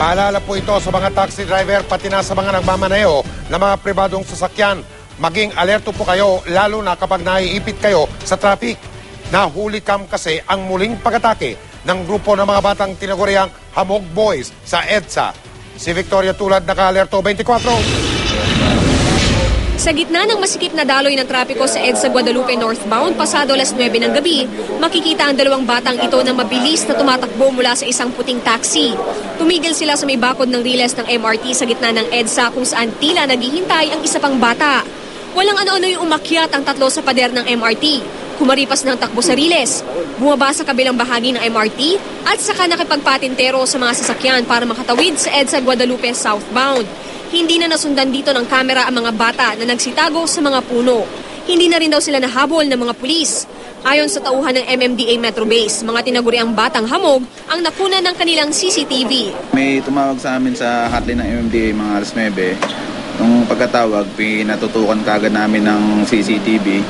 Paalala po ito sa mga taxi driver pati na sa mga nagmamaneho ng mga pribadong sasakyan. Maging alerto po kayo lalo na kapag naiipit kayo sa traffic. Nahuli kam kasi ang muling pag-atake ng grupo ng mga batang tinaguriang Hamog Boys sa EDSA. Si Victoria Tulad naka-alerto 24. Sa gitna ng masikip na daloy ng trapiko sa EDSA Guadalupe northbound pasado alas 9 ng gabi, makikita ang dalawang batang ito na mabilis na tumatakbo mula sa isang puting taxi. Tumigil sila sa may bakod ng riles ng MRT sa gitna ng EDSA kung saan tila naghihintay ang isa pang bata. Walang ano-ano yung umakyat ang tatlo sa pader ng MRT. Kumaripas ng takbo sa riles, bumaba sa kabilang bahagi ng MRT at saka nakipagpatintero sa mga sasakyan para makatawid sa EDSA Guadalupe southbound. Hindi na nasundan dito ng kamera ang mga bata na nagsitago sa mga puno. Hindi na rin daw sila nahabol ng mga pulis. Ayon sa tauhan ng MMDA Metro Base, mga tinaguriang batang hamog ang nakuna ng kanilang CCTV. May tumawag sa amin sa hotline ng MMDA mga alas 9. Nung pagkatawag, pinatutukan kagad namin ng CCTV.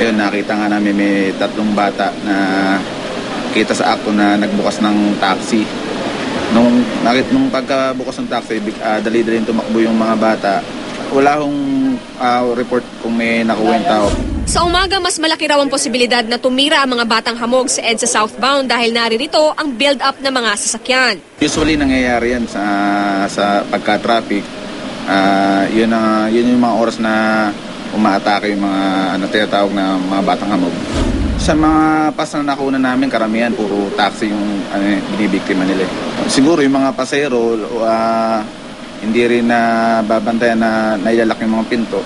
Ayun, nakita nga namin may tatlong bata na kita sa akto na nagbukas ng taxi. Nung, nakit, nung pagkabukas ng taxi, ah, dali-dali tumakbo yung mga bata. Wala hong ah, report kung may nakuha yung tao. Sa umaga, mas malaki raw ang posibilidad na tumira ang mga batang hamog sa EDSA southbound dahil naririto ang build-up ng mga sasakyan. Usually nangyayari yan sa sa pagka-traffic. Ah, yun ang yun yung mga oras na umaatake yung mga ano tinatawag na mga batang hamog. Sa mga pas na nakuna namin, karamihan puro taxi yung ano, eh, binibiktima nila. eh. Siguro yung mga pasero, ah, hindi rin na babantayan na nailalak yung mga pinto.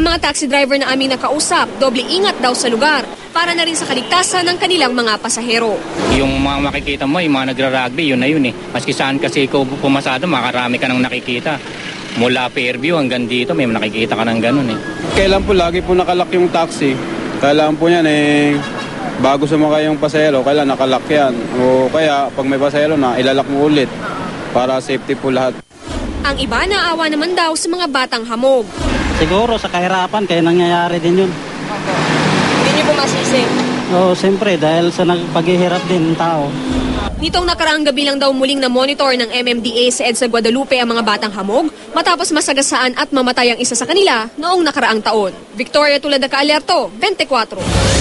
Ang mga taxi driver na aming nakausap, doble ingat daw sa lugar para na rin sa kaligtasan ng kanilang mga pasahero. Yung mga makikita mo, yung mga nagra-rugby, yun na yun eh. Maski saan kasi ikaw pumasado, makarami ka nang nakikita. Mula Fairview hanggang dito, may nakikita ka ng ganun eh. Kailan po lagi po nakalak yung taxi. Kailangan po yan eh, bago sumakay yung pasahero, kailan nakalak yan. O kaya pag may pasahero na, ilalak mo ulit para safety po lahat. Ang iba naawa naman daw sa mga batang hamog. Siguro sa kahirapan, kaya nangyayari din yun. Hindi niyo po masisi. Oo, siyempre, dahil sa nagpaghihirap din ng tao. Nitong nakaraang gabi lang daw muling na monitor ng MMDA sa EDSA Guadalupe ang mga batang hamog matapos masagasaan at mamatay ang isa sa kanila noong nakaraang taon. Victoria Tulad Alerto, 24.